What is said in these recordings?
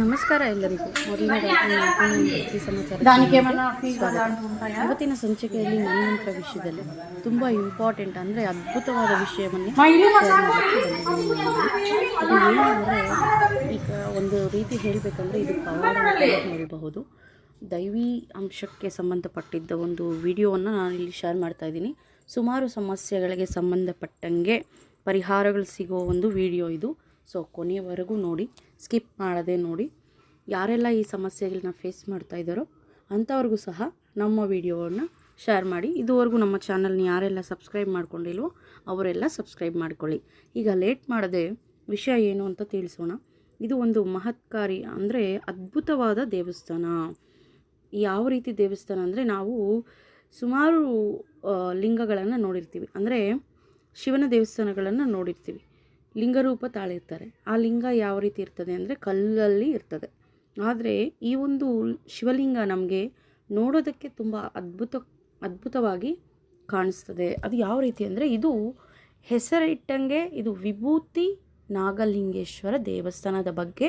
ನಮಸ್ಕಾರ ಎಲ್ಲರಿಗೂ. ಮೊದಲನೇದಾಗಿ ಸಮಾಚಾರ ಇವತ್ತಿನ ಸಂಚಿಕೆಯಲ್ಲಿ ಮನ್ಮಂತ್ರ ವಿಷಯದಲ್ಲಿ ತುಂಬ ಇಂಪಾರ್ಟೆಂಟ್ ಅಂದರೆ ಅದ್ಭುತವಾದ ವಿಷಯವನ್ನು ಅದು ಏನು ಈಗ ಒಂದು ರೀತಿ ಹೇಳಬೇಕಂದ್ರೆ ಇದು ಪವಾಡ ಹೇಳಬಹುದು. ದೈವಿ ಅಂಶಕ್ಕೆ ಸಂಬಂಧಪಟ್ಟಿದ್ದ ಒಂದು ವಿಡಿಯೋವನ್ನು ನಾನು ಇಲ್ಲಿ ಶೇರ್ ಮಾಡ್ತಾ ಇದ್ದೀನಿ. ಸುಮಾರು ಸಮಸ್ಯೆಗಳಿಗೆ ಸಂಬಂಧಪಟ್ಟಂಗೆ ಪರಿಹಾರಗಳು ಸಿಗೋ ಒಂದು ವಿಡಿಯೋ ಇದು. ಸೊ ಕೊನೆಯವರೆಗೂ ನೋಡಿ, ಸ್ಕಿಪ್ ಮಾಡದೆ ನೋಡಿ. ಯಾರೆಲ್ಲ ಈ ಸಮಸ್ಯೆಗಳನ್ನ ಫೇಸ್ ಮಾಡ್ತಾ ಇದ್ದಾರೋ ಅಂಥವ್ರಿಗೂ ಸಹ ನಮ್ಮ ವಿಡಿಯೋವನ್ನು ಶೇರ್ ಮಾಡಿ. ಇದುವರೆಗೂ ನಮ್ಮ ಚಾನಲ್ನ ಯಾರೆಲ್ಲ ಸಬ್ಸ್ಕ್ರೈಬ್ ಮಾಡ್ಕೊಂಡಿಲ್ವೋ ಅವರೆಲ್ಲ ಸಬ್ಸ್ಕ್ರೈಬ್ ಮಾಡ್ಕೊಳ್ಳಿ. ಈಗ ಲೇಟ್ ಮಾಡದೆ ವಿಷಯ ಏನು ಅಂತ ತಿಳಿಸೋಣ. ಇದು ಒಂದು ಮಹತ್ಕಾರಿ ಅಂದರೆ ಅದ್ಭುತವಾದ ದೇವಸ್ಥಾನ. ಯಾವ ರೀತಿ ದೇವಸ್ಥಾನ ಅಂದರೆ ನಾವು ಸುಮಾರು ಲಿಂಗಗಳನ್ನು ನೋಡಿರ್ತೀವಿ. ಅಂದರೆ ಶಿವನ ದೇವಸ್ಥಾನಗಳನ್ನು ನೋಡಿರ್ತೀವಿ. ಲಿಂಗರೂಪ ತಾಳಿರ್ತಾರೆ. ಆ ಲಿಂಗ ಯಾವ ರೀತಿ ಇರ್ತದೆ ಅಂದರೆ ಕಲ್ಲಲ್ಲಿ ಇರ್ತದೆ. ಆದರೆ ಈ ಒಂದು ಶಿವಲಿಂಗ ನಮಗೆ ನೋಡೋದಕ್ಕೆ ತುಂಬ ಅದ್ಭುತ, ಅದ್ಭುತವಾಗಿ ಕಾಣಿಸ್ತದೆ. ಅದು ಯಾವ ರೀತಿ ಅಂದರೆ ಇದು ಹೆಸರಿಟ್ಟಂಗೆ ಇದು ವಿಭೂತಿ ನಾಗಲಿಂಗೇಶ್ವರ ದೇವಸ್ಥಾನದ ಬಗ್ಗೆ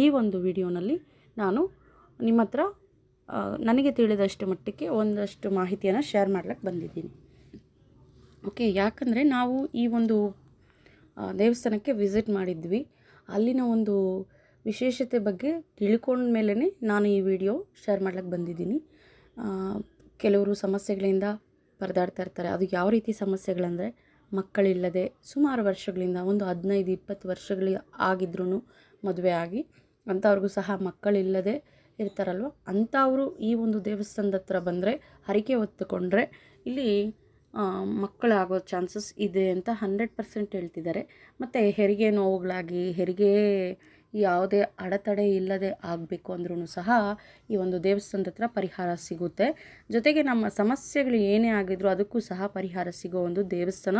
ಈ ಒಂದು ವಿಡಿಯೋನಲ್ಲಿ ನಾನು ನಿಮ್ಮ ಹತ್ರ ನನಗೆ ತಿಳಿದಷ್ಟು ಮಟ್ಟಕ್ಕೆ ಒಂದಷ್ಟು ಮಾಹಿತಿಯನ್ನು ಶೇರ್ ಮಾಡ್ಲಿಕ್ಕೆ ಬಂದಿದ್ದೀನಿ. ಓಕೆ ಯಾಕಂದರೆ ನಾವು ಈ ಒಂದು ದೇವಸ್ಥಾನಕ್ಕೆ ವಿಸಿಟ್ ಮಾಡಿದ್ವಿ. ಅಲ್ಲಿನ ಒಂದು ವಿಶೇಷತೆ ಬಗ್ಗೆ ತಿಳ್ಕೊಂಡ ಮೇಲೇ ನಾನು ಈ ವಿಡಿಯೋ ಶೇರ್ ಮಾಡ್ಲಿಕ್ಕೆ ಬಂದಿದ್ದೀನಿ. ಕೆಲವರು ಸಮಸ್ಯೆಗಳಿಂದ ಪರದಾಡ್ತಾ ಇರ್ತಾರೆ. ಅದು ಯಾವ ರೀತಿ ಸಮಸ್ಯೆಗಳಂದರೆ ಮಕ್ಕಳಿಲ್ಲದೆ ಸುಮಾರು ವರ್ಷಗಳಿಂದ, ಒಂದು ಹದಿನೈದು, ಇಪ್ಪತ್ತು ವರ್ಷಗಳ ಆಗಿದ್ರೂ ಮದುವೆ ಆಗಿ ಅಂಥವ್ರಿಗೂ ಸಹ ಮಕ್ಕಳಿಲ್ಲದೆ ಇರ್ತಾರಲ್ವ? ಅಂಥವರು ಈ ಒಂದು ದೇವಸ್ಥಾನದ ಹತ್ರ ಬಂದರೆ, ಹರಿಕೆ ಹೊತ್ತುಕೊಂಡ್ರೆ, ಇಲ್ಲಿ ಮಕ್ಕಳಾಗೋ ಚಾನ್ಸಸ್ ಇದೆ ಅಂತ ಹಂಡ್ರೆಡ್ ಪರ್ಸೆಂಟ್ ಹೇಳ್ತಿದ್ದಾರೆ. ಮತ್ತು ಹೆರಿಗೆ ನೋವುಗಳಾಗಿ, ಹೆರಿಗೆ ಯಾವುದೇ ಅಡೆತಡೆ ಇಲ್ಲದೆ ಆಗಬೇಕು ಅಂದ್ರೂ ಸಹ ಈ ಒಂದು ದೇವಸ್ಥಾನದ ಹತ್ರ ಪರಿಹಾರ ಸಿಗುತ್ತೆ. ಜೊತೆಗೆ ನಮ್ಮ ಸಮಸ್ಯೆಗಳು ಏನೇ ಆಗಿದ್ರೂ ಅದಕ್ಕೂ ಸಹ ಪರಿಹಾರ ಸಿಗೋ ಒಂದು ದೇವಸ್ಥಾನ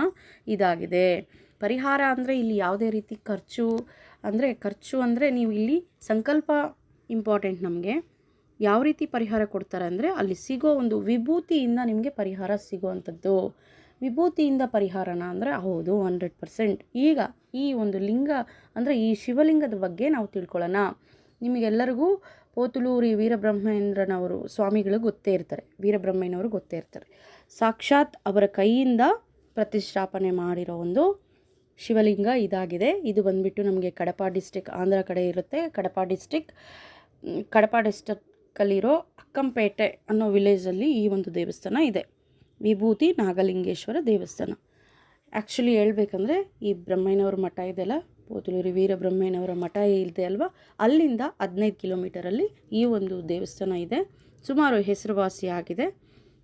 ಇದಾಗಿದೆ. ಪರಿಹಾರ ಅಂದರೆ ಇಲ್ಲಿ ಯಾವುದೇ ರೀತಿ ಖರ್ಚು ಅಂದರೆ ಖರ್ಚು ಅಂದರೆ ನೀವು ಇಲ್ಲಿ ಸಂಕಲ್ಪ ಇಂಪಾರ್ಟೆಂಟ್ ನಮಗೆ. ಯಾವ ರೀತಿ ಪರಿಹಾರ ಕೊಡ್ತಾರೆ ಅಂದರೆ ಅಲ್ಲಿ ಸಿಗೋ ಒಂದು ವಿಭೂತಿಯಿಂದ ನಿಮಗೆ ಪರಿಹಾರ ಸಿಗೋವಂಥದ್ದು. ವಿಭೂತಿಯಿಂದ ಪರಿಹಾರನ ಅಂದರೆ ಹೌದು ಹಂಡ್ರೆಡ್ ಪರ್ಸೆಂಟ್ ಈಗ ಈ ಒಂದು ಲಿಂಗ ಅಂದರೆ ಈ ಶಿವಲಿಂಗದ ಬಗ್ಗೆ ನಾವು ತಿಳ್ಕೊಳ್ಳೋಣ. ನಿಮಗೆಲ್ಲರಿಗೂ ಪೋತುಲೂರಿ ವೀರಬ್ರಹ್ಮೇಂದ್ರನವರು ಸ್ವಾಮಿಗಳು ಗೊತ್ತೇ ಇರ್ತಾರೆ ವೀರಬ್ರಹ್ಮಯ್ಯನವರು ಗೊತ್ತೇ ಇರ್ತಾರೆ. ಸಾಕ್ಷಾತ್ ಅವರ ಕೈಯಿಂದ ಪ್ರತಿಷ್ಠಾಪನೆ ಮಾಡಿರೋ ಒಂದು ಶಿವಲಿಂಗ ಇದಾಗಿದೆ. ಇದು ಬಂದುಬಿಟ್ಟು ನಮಗೆ ಕಡಪ ಡಿಸ್ಟಿಕ್ ಆಂಧ್ರ ಕಡೆ ಇರುತ್ತೆ. ಕಡಪ ಡಿಸ್ಟಿಕ್ ಕಡಪಾ ಕಡಪ ಡಿಸ್ಟಿಕ್ಕಲ್ಲಿರೋ ಅಕ್ಕಂಪೇಟೆ ಅನ್ನೋ ವಿಲೇಜಲ್ಲಿ ಈ ಒಂದು ದೇವಸ್ಥಾನ ಇದೆ. ವಿಭೂತಿ ನಾಗಲಿಂಗೇಶ್ವರ ದೇವಸ್ಥಾನ. ಆ್ಯಕ್ಚುಲಿ ಹೇಳ್ಬೇಕಂದ್ರೆ ಈ ಬ್ರಹ್ಮಯ್ಯನವ್ರ ಮಠ ಇದೆಯಲ್ಲ ಪೋತಲೂರಿ ವೀರಬ್ರಹ್ಮಯ್ಯನವರ ಮಠ ಇದೆ ಅಲ್ವಾ? ಅಲ್ಲಿಂದ ಹದಿನೈದು ಕಿಲೋಮೀಟರಲ್ಲಿ ಈ ಒಂದು ದೇವಸ್ಥಾನ ಇದೆ. ಸುಮಾರು ಹೆಸರುವಾಸಿಯಾಗಿದೆ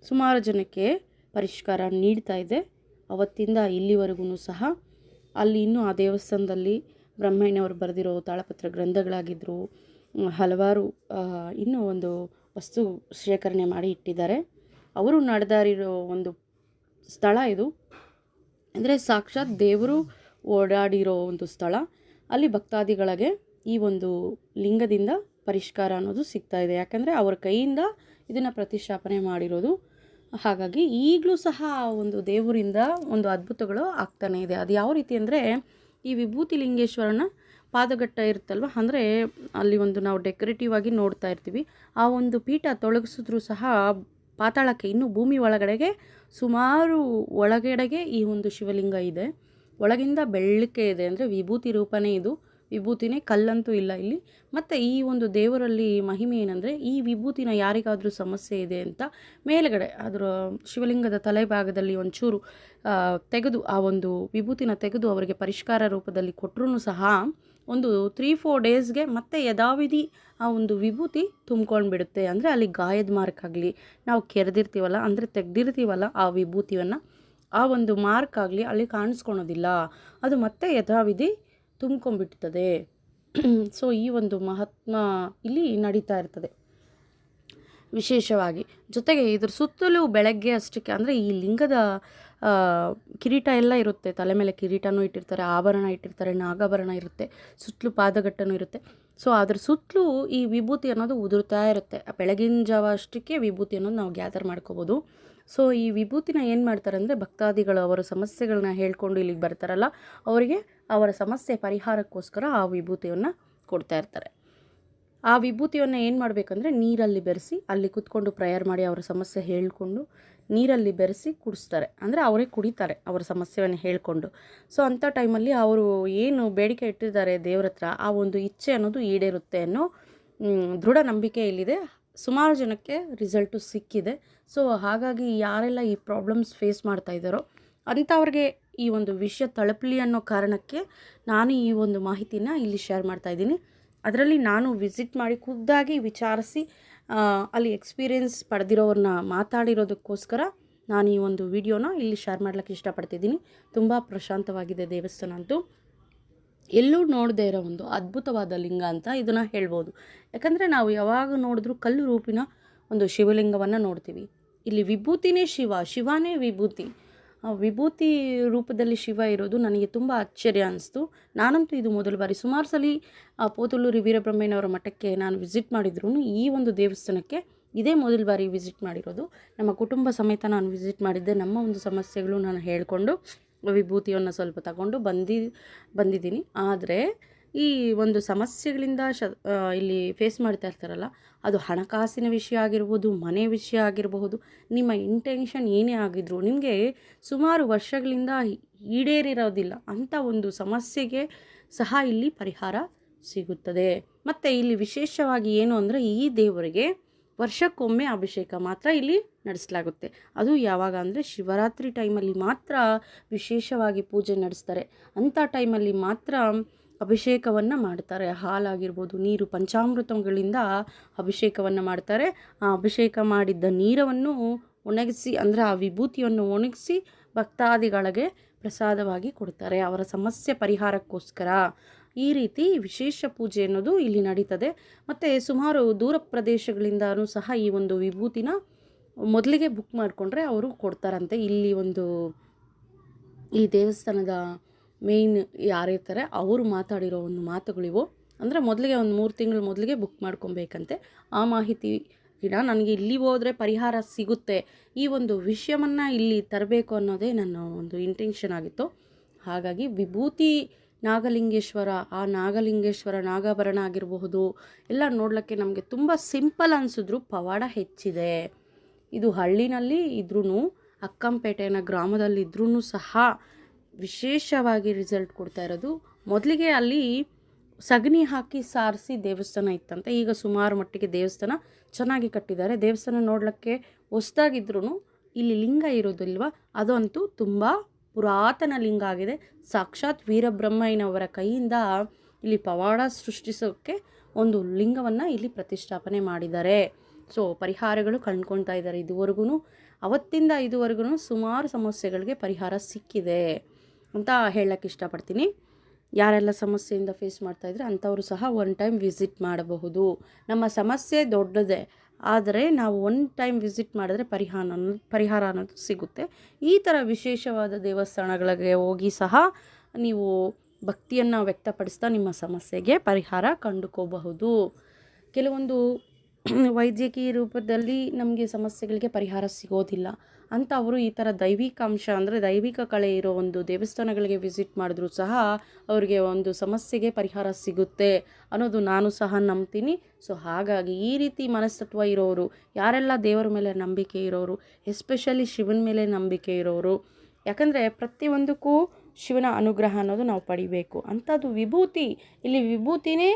ಸುಮಾರು ಜನಕ್ಕೆ ಪರಿಷ್ಕಾರ ನೀಡ್ತಾ ಇದೆ. ಅವತ್ತಿಂದ ಇಲ್ಲಿವರೆಗೂ ಸಹ ಅಲ್ಲಿ ಇನ್ನೂ ಆ ದೇವಸ್ಥಾನದಲ್ಲಿ ಬ್ರಹ್ಮಯ್ಯನವರು ಬರೆದಿರೋ ತಾಳಪತ್ರ ಗ್ರಂಥಗಳಾಗಿದ್ದರು ಹಲವಾರು ಇನ್ನೂ ಒಂದು ವಸ್ತು ಶೇಖರಣೆ ಮಾಡಿ ಇಟ್ಟಿದ್ದಾರೆ. ಅವರು ನಡೆದಾರಿರೋ ಒಂದು ಸ್ಥಳ ಇದು. ಅಂದರೆ ಸಾಕ್ಷಾತ್ ದೇವರು ಓಡಾಡಿರೋ ಒಂದು ಸ್ಥಳ. ಅಲ್ಲಿ ಭಕ್ತಾದಿಗಳಿಗೆ ಈ ಒಂದು ಲಿಂಗದಿಂದ ಪರಿಷ್ಕಾರ ಅನ್ನೋದು ಸಿಗ್ತಾ ಇದೆ. ಯಾಕಂದರೆ ಅವರ ಕೈಯಿಂದ ಇದನ್ನು ಪ್ರತಿಷ್ಠಾಪನೆ ಮಾಡಿರೋದು. ಹಾಗಾಗಿ ಈಗಲೂ ಸಹ ಆ ಒಂದು ದೇವರಿಂದ ಒಂದು ಅದ್ಭುತಗಳು ಆಗ್ತಾನೆ ಇದೆ. ಅದು ಯಾವ ರೀತಿ ಅಂದರೆ ಈ ವಿಭೂತಿ ಲಿಂಗೇಶ್ವರನ ಪಾದಗಟ್ಟ ಇರುತ್ತಲ್ವ? ಅಂದರೆ ಅಲ್ಲಿ ಒಂದು ನಾವು ಡೆಕೋರೇಟಿವ್ ಆಗಿ ನೋಡ್ತಾ ಇರ್ತೀವಿ. ಆ ಒಂದು ಪೀಠ ತೊಳಗಿಸಿದ್ರೂ ಸಹ ಪಾತಾಳಕ್ಕೆ ಇನ್ನು ಭೂಮಿ ಒಳಗಡೆಗೆ ಸುಮಾರು ಒಳಗಡೆಗೆ ಈ ಒಂದು ಶಿವಲಿಂಗ ಇದೆ. ಒಳಗಿಂದ ಬೆಳ್ಳಕ್ಕೆ ಇದೆ ಅಂದರೆ ವಿಭೂತಿ ರೂಪನೇ ಇದು. ವಿಭೂತಿನೇ ಕಲ್ಲಂತೂ ಇಲ್ಲ ಇಲ್ಲಿ. ಮತ್ತು ಈ ಒಂದು ದೇವರಲ್ಲಿ ಮಹಿಮೆ ಏನಂದರೆ ಈ ವಿಭೂತಿನ ಯಾರಿಗಾದರೂ ಸಮಸ್ಯೆ ಇದೆ ಅಂತ ಮೇಲುಗಡೆ ಅದರ ಶಿವಲಿಂಗದ ತಲೆಭಾಗದಲ್ಲಿ ಒಂಚೂರು ತೆಗೆದು ಆ ಒಂದು ವಿಭೂತಿನ ತೆಗೆದು ಅವರಿಗೆ ಪರಿಷ್ಕಾರ ರೂಪದಲ್ಲಿ ಕೊಟ್ಟರೂ ಸಹ ಒಂದು ತ್ರೀ ಫೋರ್ ಡೇಸ್ಗೆ ಮತ್ತೆ ಯಥಾವಿಧಿ ಆ ಒಂದು ವಿಭೂತಿ ತುಂಬ್ಕೊಂಡ್ಬಿಡುತ್ತೆ ಅಂದರೆ ಅಲ್ಲಿ ಗಾಯದ ಮಾರ್ಕ್ ಆಗಲಿ, ನಾವು ಕೆರೆದಿರ್ತೀವಲ್ಲ, ಅಂದರೆ ತೆಗ್ದಿರ್ತೀವಲ್ಲ ಆ ವಿಭೂತಿಯನ್ನು, ಆ ಒಂದು ಮಾರ್ಕ್ ಆಗಲಿ ಅಲ್ಲಿ ಕಾಣಿಸ್ಕೊಳೋದಿಲ್ಲ. ಅದು ಮತ್ತೆ ಯಥಾವಿಧಿ ತುಂಬ್ಕೊಂಡ್ಬಿಡ್ತದೆ ಸೊ ಈ ಒಂದು ಮಹಾತ್ಮ ಇಲ್ಲಿ ನಡೀತಾ ಇರ್ತದೆ. ವಿಶೇಷವಾಗಿ ಜೊತೆಗೆ ಇದ್ರ ಸುತ್ತಲೂ ಬೆಳಗ್ಗೆ ಅಷ್ಟಕ್ಕೆ, ಅಂದರೆ ಈ ಲಿಂಗದ ಕಿರೀಟ ಎಲ್ಲ ಇರುತ್ತೆ. ತಲೆ ಮೇಲೆ ಕಿರೀಟನೂ ಇಟ್ಟಿರ್ತಾರೆ, ಆಭರಣ ಇಟ್ಟಿರ್ತಾರೆ, ನಾಗಾಭರಣ ಇರುತ್ತೆ, ಸುತ್ತಲೂ ಪಾದಗಟ್ಟನೂ ಇರುತ್ತೆ. ಸೊ ಅದ್ರ ಸುತ್ತಲೂ ಈ ವಿಭೂತಿ ಅನ್ನೋದು ಉದುರ್ತಾ ಇರುತ್ತೆ. ಬೆಳಗಿನ ಜಾವ ಅಷ್ಟಕ್ಕೆ ವಿಭೂತಿ ಅನ್ನೋದು ನಾವು ಗ್ಯಾದರ್ ಮಾಡ್ಕೋಬೋದು. ಸೊ ಈ ವಿಭೂತಿನ ಏನು ಮಾಡ್ತಾರೆ ಅಂದರೆ ಭಕ್ತಾದಿಗಳು ಅವರ ಸಮಸ್ಯೆಗಳನ್ನ ಹೇಳ್ಕೊಂಡು ಇಲ್ಲಿಗೆ ಬರ್ತಾರಲ್ಲ, ಅವರಿಗೆ ಅವರ ಸಮಸ್ಯೆ ಪರಿಹಾರಕ್ಕೋಸ್ಕರ ಆ ವಿಭೂತಿಯನ್ನು ಕೊಡ್ತಾ ಇರ್ತಾರೆ. ಆ ವಿಭೂತಿಯನ್ನು ಏನು ಮಾಡಬೇಕಂದ್ರೆ ನೀರಲ್ಲಿ ಬೆರೆಸಿ ಅಲ್ಲಿ ಕೂತ್ಕೊಂಡು ಪ್ರೇಯರ್ ಮಾಡಿ ಅವರ ಸಮಸ್ಯೆ ಹೇಳಿಕೊಂಡು ನೀರಲ್ಲಿ ಬೆರೆಸಿ ಕುಡಿಸ್ತಾರೆ. ಅಂದರೆ ಅವರೇ ಕುಡಿತಾರೆ, ಅವರ ಸಮಸ್ಯೆಯನ್ನು ಹೇಳಿಕೊಂಡು. ಸೊ ಅಂಥ ಟೈಮಲ್ಲಿ ಅವರು ಏನು ಬೇಡಿಕೆ ಇಟ್ಟಿದ್ದಾರೆ ದೇವ್ರ ಹತ್ರ, ಆ ಒಂದು ಇಚ್ಛೆ ಅನ್ನೋದು ಈಡೇರುತ್ತೆ ಅನ್ನೋ ದೃಢ ನಂಬಿಕೆ ಇಲ್ಲಿದೆ. ಸುಮಾರು ಜನಕ್ಕೆ ರಿಸಲ್ಟು ಸಿಕ್ಕಿದೆ. ಸೊ ಹಾಗಾಗಿ ಯಾರೆಲ್ಲ ಈ ಪ್ರಾಬ್ಲಮ್ಸ್ ಫೇಸ್ ಮಾಡ್ತಾ ಇದ್ದಾರೋ, ಅಂಥವ್ರಿಗೆ ಈ ಒಂದು ವಿಷಯ ತಳಪಲಿ ಅನ್ನೋ ಕಾರಣಕ್ಕೆ ನಾನು ಈ ಒಂದು ಮಾಹಿತಿನ ಇಲ್ಲಿ ಶೇರ್ ಮಾಡ್ತಾ ಇದ್ದೀನಿ. ಅದರಲ್ಲಿ ನಾನು ವಿಸಿಟ್ ಮಾಡಿ ಖುದ್ದಾಗಿ ವಿಚಾರಿಸಿ ಅಲ್ಲಿ ಎಕ್ಸ್ಪೀರಿಯೆನ್ಸ್ ಪಡೆದಿರೋರನ್ನ ಮಾತಾಡಿರೋದಕ್ಕೋಸ್ಕರ ನಾನು ಈ ಒಂದು ವಿಡಿಯೋನ ಇಲ್ಲಿ ಶೇರ್ ಮಾಡ್ಲಿಕ್ಕೆ ಇಷ್ಟಪಡ್ತಿದ್ದೀನಿ. ತುಂಬ ಪ್ರಶಾಂತವಾಗಿದೆ ದೇವಸ್ಥಾನ ಅಂತೂ ಎಲ್ಲೂ ನೋಡದೇ ಇರೋ ಒಂದು ಅದ್ಭುತವಾದ ಲಿಂಗ ಅಂತ ಇದನ್ನು ಹೇಳ್ಬೋದು. ಯಾಕಂದರೆ ನಾವು ಯಾವಾಗ ನೋಡಿದ್ರೂ ಕಲ್ಲು ರೂಪಿನ ಒಂದು ಶಿವಲಿಂಗವನ್ನು ನೋಡ್ತೀವಿ. ಇಲ್ಲಿ ವಿಭೂತಿನೇ ಶಿವ, ಶಿವನೇ ವಿಭೂತಿ. ವಿಭೂತಿ ರೂಪದಲ್ಲಿ ಶಿವ ಇರೋದು ನನಗೆ ತುಂಬ ಆಶ್ಚರ್ಯ ಅನಿಸ್ತು. ನಾನಂತೂ ಇದು ಮೊದಲ ಬಾರಿ. ಸುಮಾರು ಸಲ ಆ, ಪೋತುಲ್ಲೂರಿ ವೀರಬ್ರಹ್ಮಯ್ಯನವರ ಮಠಕ್ಕೆ ನಾನು ವಿಸಿಟ್ ಮಾಡಿದ್ರು ಈ ಒಂದು ದೇವಸ್ಥಾನಕ್ಕೆ ಇದೇ ಮೊದಲ ಬಾರಿ ವಿಸಿಟ್ ಮಾಡಿರೋದು. ನಮ್ಮ ಕುಟುಂಬ ಸಮೇತ ನಾನು ವಿಸಿಟ್ ಮಾಡಿದ್ದೆ. ನಮ್ಮ ಒಂದು ಸಮಸ್ಯೆಗಳು ನಾನು ಹೇಳಿಕೊಂಡು ವಿಭೂತಿಯನ್ನು ಸ್ವಲ್ಪ ತಗೊಂಡು ಬಂದಿ ಬಂದಿದ್ದೀನಿ. ಆದರೆ ಈ ಒಂದು ಸಮಸ್ಯೆಗಳಿಂದ ಶ ಇಲ್ಲಿ ಫೇಸ್ ಮಾಡ್ತಾ ಇರ್ತಾರಲ್ಲ, ಅದು ಹಣಕಾಸಿನ ವಿಷಯ ಆಗಿರ್ಬೋದು, ಮನೆ ವಿಷಯ ಆಗಿರಬಹುದು, ನಿಮ್ಮ ಇಂಟೆನ್ಷನ್ ಏನೇ ಆಗಿದ್ರು ನಿಮಗೆ ಸುಮಾರು ವರ್ಷಗಳಿಂದ ಈಡೇರಿರೋದಿಲ್ಲ. ಅಂಥ ಒಂದು ಸಮಸ್ಯೆಗೆ ಸಹ ಇಲ್ಲಿ ಪರಿಹಾರ ಸಿಗುತ್ತದೆ. ಮತ್ತು ಇಲ್ಲಿ ವಿಶೇಷವಾಗಿ ಏನು ಅಂದರೆ ಈ ದೇವರಿಗೆ ವರ್ಷಕ್ಕೊಮ್ಮೆ ಅಭಿಷೇಕ ಮಾತ್ರ ಇಲ್ಲಿ ನಡೆಸಲಾಗುತ್ತೆ. ಅದು ಯಾವಾಗ ಅಂದರೆ ಶಿವರಾತ್ರಿ ಟೈಮಲ್ಲಿ ಮಾತ್ರ ವಿಶೇಷವಾಗಿ ಪೂಜೆ ನಡೆಸ್ತಾರೆ. ಅಂಥ ಟೈಮಲ್ಲಿ ಮಾತ್ರ ಅಭಿಷೇಕವನ್ನು ಮಾಡ್ತಾರೆ. ಹಾಲಾಗಿರ್ಬೋದು, ನೀರು, ಪಂಚಾಮೃತಗಳಿಂದ ಅಭಿಷೇಕವನ್ನು ಮಾಡ್ತಾರೆ. ಆ ಅಭಿಷೇಕ ಮಾಡಿದ್ದ ನೀರವನ್ನು ಒಣಗಿಸಿ, ಅಂದರೆ ಆ ವಿಭೂತಿಯನ್ನು ಒಣಗಿಸಿ ಭಕ್ತಾದಿಗಳಿಗೆ ಪ್ರಸಾದವಾಗಿ ಕೊಡ್ತಾರೆ. ಅವರ ಸಮಸ್ಯೆ ಪರಿಹಾರಕ್ಕೋಸ್ಕರ. ಈ ರೀತಿ ವಿಶೇಷ ಪೂಜೆ ಅನ್ನೋದು ಇಲ್ಲಿ ನಡೀತದೆ. ಮತ್ತು ಸುಮಾರು ದೂರ ಪ್ರದೇಶಗಳಿಂದನೂ ಸಹ ಈ ಒಂದು ವಿಭೂತಿನ ಮೊದಲಿಗೆ ಬುಕ್ ಮಾಡಿಕೊಂಡ್ರೆ ಅವರು ಕೊಡ್ತಾರಂತೆ. ಇಲ್ಲಿ ಒಂದು ಈ ದೇವಸ್ಥಾನದ ಮೇಯ್ನ್ ಯಾರಿರ್ತಾರೆ, ಅವರು ಮಾತಾಡಿರೋ ಒಂದು ಮಾತುಗಳಿವು ಅಂದರೆ ಮೊದಲಿಗೆ ಒಂದು ಮೂರು ತಿಂಗಳು ಮೊದಲಿಗೆ ಬುಕ್ ಮಾಡ್ಕೊಬೇಕಂತೆ. ಆ ಮಾಹಿತಿ ಗಿಡ ನನಗೆ ಇಲ್ಲಿ ಹೋದರೆ ಪರಿಹಾರ ಸಿಗುತ್ತೆ. ಈ ಒಂದು ವಿಷಯವನ್ನು ಇಲ್ಲಿ ತರಬೇಕು ಅನ್ನೋದೇ ನನ್ನ ಒಂದು ಇಂಟೆನ್ಷನ್ ಆಗಿತ್ತು. ಹಾಗಾಗಿ ವಿಭೂತಿ ನಾಗಲಿಂಗೇಶ್ವರ, ಆ ನಾಗಲಿಂಗೇಶ್ವರ ನಾಗಾಭರಣ ಆಗಿರಬಹುದು, ಎಲ್ಲ ನೋಡಲಿಕ್ಕೆ ನಮಗೆ ತುಂಬ ಸಿಂಪಲ್ ಅನಿಸಿದ್ರು, ಪವಾಡ ಹೆಚ್ಚಿದೆ. ಇದು ಹಳ್ಳಿನಲ್ಲಿ ಇದ್ರೂ ಅಕ್ಕಂಪೇಟೆನ ಗ್ರಾಮದಲ್ಲಿದ್ರೂ ಸಹ ವಿಶೇಷವಾಗಿ ರಿಸಲ್ಟ್ ಕೊಡ್ತಾ ಇರೋದು, ಮೊದಲಿಗೆ ಅಲ್ಲಿ ಸಗಣಿ ಹಾಕಿ ಸಾರಿಸಿ ದೇವಸ್ಥಾನ ಇತ್ತಂತೆ. ಈಗ ಸುಮಾರು ಮಟ್ಟಿಗೆ ದೇವಸ್ಥಾನ ಚೆನ್ನಾಗಿ ಕಟ್ಟಿದ್ದಾರೆ. ದೇವಸ್ಥಾನ ನೋಡಲಿಕ್ಕೆ ಹೊಸ್ದಾಗಿದ್ರೂ ಇಲ್ಲಿ ಲಿಂಗ ಇರೋದಿಲ್ವ? ಅದಂತೂ ತುಂಬ ಪುರಾತನ ಲಿಂಗ ಆಗಿದೆ. ಸಾಕ್ಷಾತ್ ವೀರಬ್ರಹ್ಮಯ್ಯನವರ ಕೈಯಿಂದ ಇಲ್ಲಿ ಪವಾಡ ಸೃಷ್ಟಿಸೋಕ್ಕೆ ಒಂದು ಲಿಂಗವನ್ನು ಇಲ್ಲಿ ಪ್ರತಿಷ್ಠಾಪನೆ ಮಾಡಿದ್ದಾರೆ. ಸೊ ಪರಿಹಾರಗಳು ಕಂಡ್ಕೊಳ್ತಾ ಇದ್ದಾರೆ. ಇದುವರೆಗೂ ಅವತ್ತಿಂದ ಇದುವರೆಗೂ ಸುಮಾರು ಸಮಸ್ಯೆಗಳಿಗೆ ಪರಿಹಾರ ಸಿಕ್ಕಿದೆ. ಅಂತ ಹೇಳಕ್ಕೆ ಇಷ್ಟಪಡ್ತೀನಿ. ಯಾರೆಲ್ಲ ಸಮಸ್ಯೆಯಿಂದ ಫೇಸ್ ಮಾಡ್ತಾಯಿದ್ರೆ ಅಂಥವ್ರು ಸಹ ಒನ್ ಟೈಮ್ ವಿಸಿಟ್ ಮಾಡಬಹುದು. ನಮ್ಮ ಸಮಸ್ಯೆ ದೊಡ್ಡದೇ, ಆದರೆ ನಾವು ಒನ್ ಟೈಮ್ ವಿಸಿಟ್ ಮಾಡಿದ್ರೆ ಪರಿಹಾರ ಪರಿಹಾರ ಅನ್ನೋದು ಸಿಗುತ್ತೆ. ಈ ಥರ ವಿಶೇಷವಾದ ದೇವಸ್ಥಾನಗಳಿಗೆ ಹೋಗಿ ಸಹ ನೀವು ಭಕ್ತಿಯನ್ನು ವ್ಯಕ್ತಪಡಿಸ್ತಾ ನಿಮ್ಮ ಸಮಸ್ಯೆಗೆ ಪರಿಹಾರ ಕಂಡುಕೋಬಹುದು. ಕೆಲವೊಂದು ವೈದ್ಯಕೀಯ ರೂಪದಲ್ಲಿ ನಮಗೆ ಸಮಸ್ಯೆಗಳಿಗೆ ಪರಿಹಾರ ಸಿಗೋದಿಲ್ಲ. ಅಂತ ಅವರು ಈ ಥರ ದೈವಿಕ ಅಂಶ ಅಂದರೆ ದೈವಿಕ ಕಳೆ ಇರೋ ಒಂದು ದೇವಸ್ಥಾನಗಳಿಗೆ ವಿಸಿಟ್ ಮಾಡಿದ್ರು ಸಹ ಅವರಿಗೆ ಒಂದು ಸಮಸ್ಯೆಗೆ ಪರಿಹಾರ ಸಿಗುತ್ತೆ ಅನ್ನೋದು ನಾನು ಸಹ ನಂಬ್ತೀನಿ. ಸೊ ಹಾಗಾಗಿ ಈ ರೀತಿ ಮನಸ್ತತ್ವ ಇರೋರು, ಯಾರೆಲ್ಲ ದೇವರ ಮೇಲೆ ನಂಬಿಕೆ ಇರೋರು, ಎಸ್ಪೆಷಲಿ ಶಿವನ ಮೇಲೆ ನಂಬಿಕೆ ಇರೋರು, ಯಾಕಂದರೆ ಪ್ರತಿಯೊಂದಕ್ಕೂ ಶಿವನ ಅನುಗ್ರಹ ಅನ್ನೋದು ನಾವು ಪಡಿಬೇಕು. ಅಂಥದ್ದು ವಿಭೂತಿ, ಇಲ್ಲಿ ವಿಭೂತಿನೇ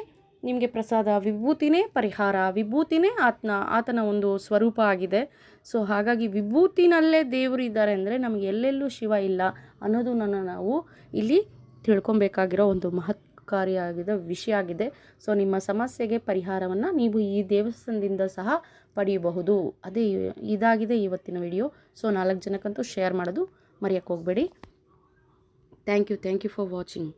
ನಿಮಗೆ ಪ್ರಸಾದ ವಿಭೂತಿನೇ ಪರಿಹಾರ, ವಿಭೂತಿನೇ ಆತನ ಆತನ ಒಂದು ಸ್ವರೂಪ ಆಗಿದೆ. ಸೊ ಹಾಗಾಗಿ ವಿಭೂತಿನಲ್ಲೇ ದೇವರು ಇದ್ದಾರೆ ಅಂದರೆ ನಮಗೆ ಎಲ್ಲೆಲ್ಲೂ ಶಿವ ಇಲ್ಲ ಅನ್ನೋದನ್ನು ನಾವು ಇಲ್ಲಿ ತಿಳ್ಕೊಬೇಕಾಗಿರೋ ಒಂದು ಮಹತ್ಕಾರಿಯಾಗಿದ್ದ ವಿಷಯ ಆಗಿದೆ. ಸೊ ನಿಮ್ಮ ಸಮಸ್ಯೆಗೆ ಪರಿಹಾರವನ್ನು ನೀವು ಈ ದೇವಸ್ಥಾನದಿಂದ ಸಹ ಪಡೆಯಬಹುದು. ಅದೇ ಇದಾಗಿದೆ ಇವತ್ತಿನ ವಿಡಿಯೋ. ಸೊ ನಾಲ್ಕು ಜನಕ್ಕಂತೂ ಶೇರ್ ಮಾಡೋದು ಮರೆಯೋಕ್ಕೆ ಹೋಗಬೇಡಿ. Thank you thank you for watching